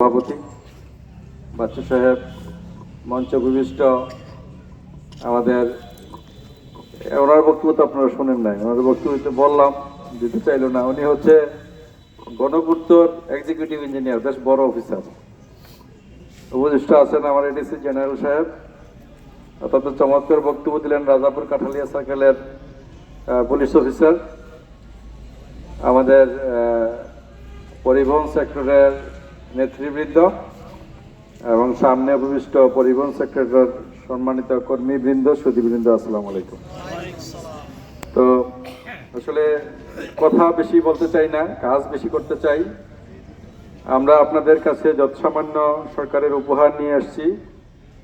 সভাপতি, বাচ্চু সাহেব মঞ্চ আমাদের, ওনার বক্তব্য তো আপনারা শোনেন নাই, ওনার বক্তব্য তো বললাম, দিতে চাইলো না। উনি হচ্ছে গণপূর্তর এক্সিকিউটিভ ইঞ্জিনিয়ার বেশ বড় অফিসার উপদেষ্টা আছেন আমার এডিসি জেনারেল সাহেব। অত্যন্ত চমৎকার বক্তব্য দিলেন রাজাপুর কাঠালিয়া সার্কেলের পুলিশ অফিসার আমাদের পরিবহন সেক্টরের নেতৃবৃন্দ এবং সামনে ভূমিষ্ঠ পরিবহন সেক্টরের সম্মানিত কর্মীবৃন্দ সুদীবৃন্দ আসসালামু আলাইকুম। তো আসলে কথা বেশি বলতে চাই না, কাজ বেশি করতে চাই। আমরা আপনাদের কাছে যৎসামান্য সরকারের উপহার নিয়ে আসছি।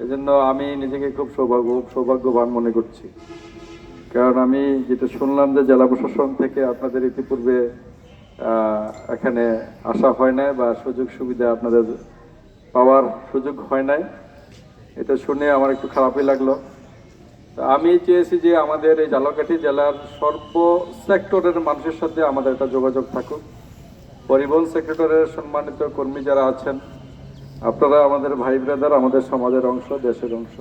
এজন্য আমি নিজেকে খুব সৌভাগ্য সৌভাগ্যবান মনে করছি। কারণ আমি যেটা শুনলাম যে জেলা প্রশাসন থেকে আপনাদের ইতিপূর্বে এখানে আসা হয় নাই বা সুযোগ সুবিধা আপনাদের পাওয়ার সুযোগ হয় নাই। এটা শুনে আমার একটু খারাপই লাগল। আমি চেয়েছি যে আমাদের এই জালকাঠি জেলার সর্ব সেক্টরের মানুষের সাথে আমাদের একটা যোগাযোগ থাকুক। পরিবহন সেক্টরের সম্মানিত কর্মী যারা আছেন, আপনারা আমাদের ভাই ব্রাদার, আমাদের সমাজের অংশ, দেশের অংশ।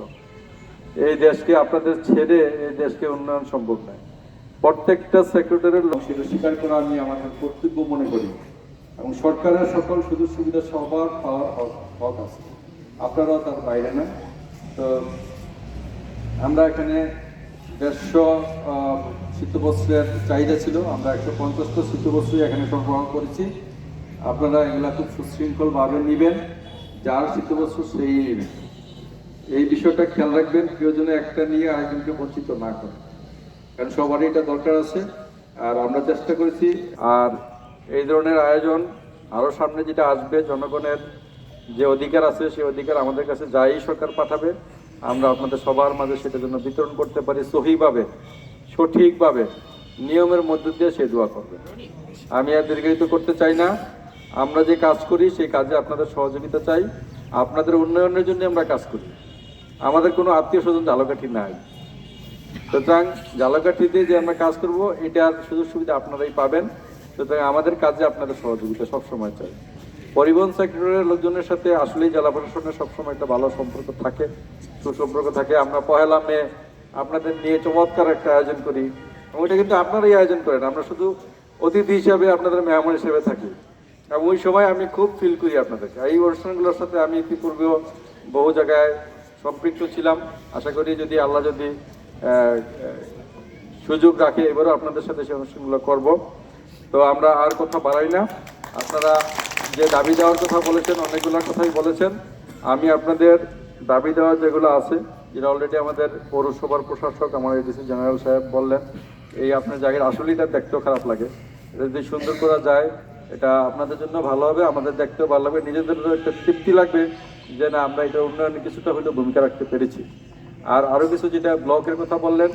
এই দেশকে আপনাদের ছেড়ে এই দেশকে উন্নয়ন সম্ভব নয়। প্রত্যেকটা সেক্টরের সেটা স্বীকার করা আমি আমাদের কর্তব্য মনে করি। এবং সরকারের সকল সুযোগ সুবিধা সবার পাওয়ার হক আছে। আপনারাও তার বাইরে না তো আমরা এখানে দেড়শো শীতবস্ত্রের চাহিদা ছিল। আমরা একশো পঞ্চাশটা শীতবস্ত্রই এখানে সরবরাহ করেছি। আপনারা এগুলা খুব সুশৃঙ্খলভাবে নেবেন। যার শীতবস্ত্র সেই নেবেন। এই বিষয়টা খেয়াল রাখবেন। কেউ যেন একটা নিয়ে আরেকজনকে বঞ্চিত না করে। কারণ সবারই এটা দরকার আছে। আর আমরা চেষ্টা করেছি, আর এই ধরনের আয়োজন আরও সামনে যেটা আসবে, জনগণের যে অধিকার আছে, সেই অধিকার আমাদের কাছে যাই সরকার পাঠাবে, আমরা আপনাদের সবার মাঝে সেটা জন্য বিতরণ করতে পারি সহিভাবে, সঠিকভাবে, নিয়মের মধ্য দিয়ে সে দোয়া করবে। আমি আর দীর্ঘায়িত করতে চাই না। আমরা যে কাজ করি, সেই কাজে আপনাদের সহযোগিতা চাই। আপনাদের উন্নয়নের জন্য আমরা কাজ করি। আমাদের কোনো আত্মীয় স্বজন জালকাঠি নাই। সুতরাং জালকাঠিতে যে আমরা কাজ করব, এটার সুযোগ সুবিধা আপনারাই পাবেন। সুতরাং আমাদের কাজে আপনাদের সহযোগিতা সবসময় চাই। পরিবহন সেক্টরের লোকজনের সাথে আসলেই জেলা প্রশাসনের সবসময় একটা ভালো সম্পর্ক থাকে, সুসম্পর্ক থাকে। আমরা পহেলা মে আপনাদের নিয়ে চমৎকার একটা আয়োজন করি। ওইটা কিন্তু আপনারাই আয়োজন করেন। আমরা শুধু অতিথি হিসাবে আপনাদের মেহমান হিসেবে থাকি। এবং ওই সময় আমি খুব ফিল করি আপনাদেরকে। এই অনুষ্ঠানগুলোর সাথে আমি ইতিপূর্বেও বহু জায়গায় সম্পৃক্ত ছিলাম। আশা করি যদি আল্লাহ যদি সুযোগ রাখে, এবারও আপনাদের সাথে সেই অনুষ্ঠানগুলো করব। তো আমরা আর কথা বাড়াই না। আপনারা যে দাবি দেওয়ার কথা বলেছেন, অনেকগুলো কথাই বলেছেন। আমি আপনাদের দাবি দেওয়া যেগুলো আছে যেটা অলরেডি আমাদের পৌরসভার প্রশাসক, আমার এডিসি জেনারেল সাহেব বললেন, এই আপনার জায়গায় আসলেই এটা দেখতেও খারাপ লাগে। এটা যদি সুন্দর করা যায়, এটা আপনাদের জন্য ভালো হবে, আমাদের দেখতেও ভালো লাগবে, নিজেদেরও একটা তৃপ্তি লাগবে যে না, আমরা এটা উন্নয়নে কিছুটা হলেও ভূমিকা রাখতে পেরেছি। আর আরও কিছু যেটা ব্লকের কথা বললেন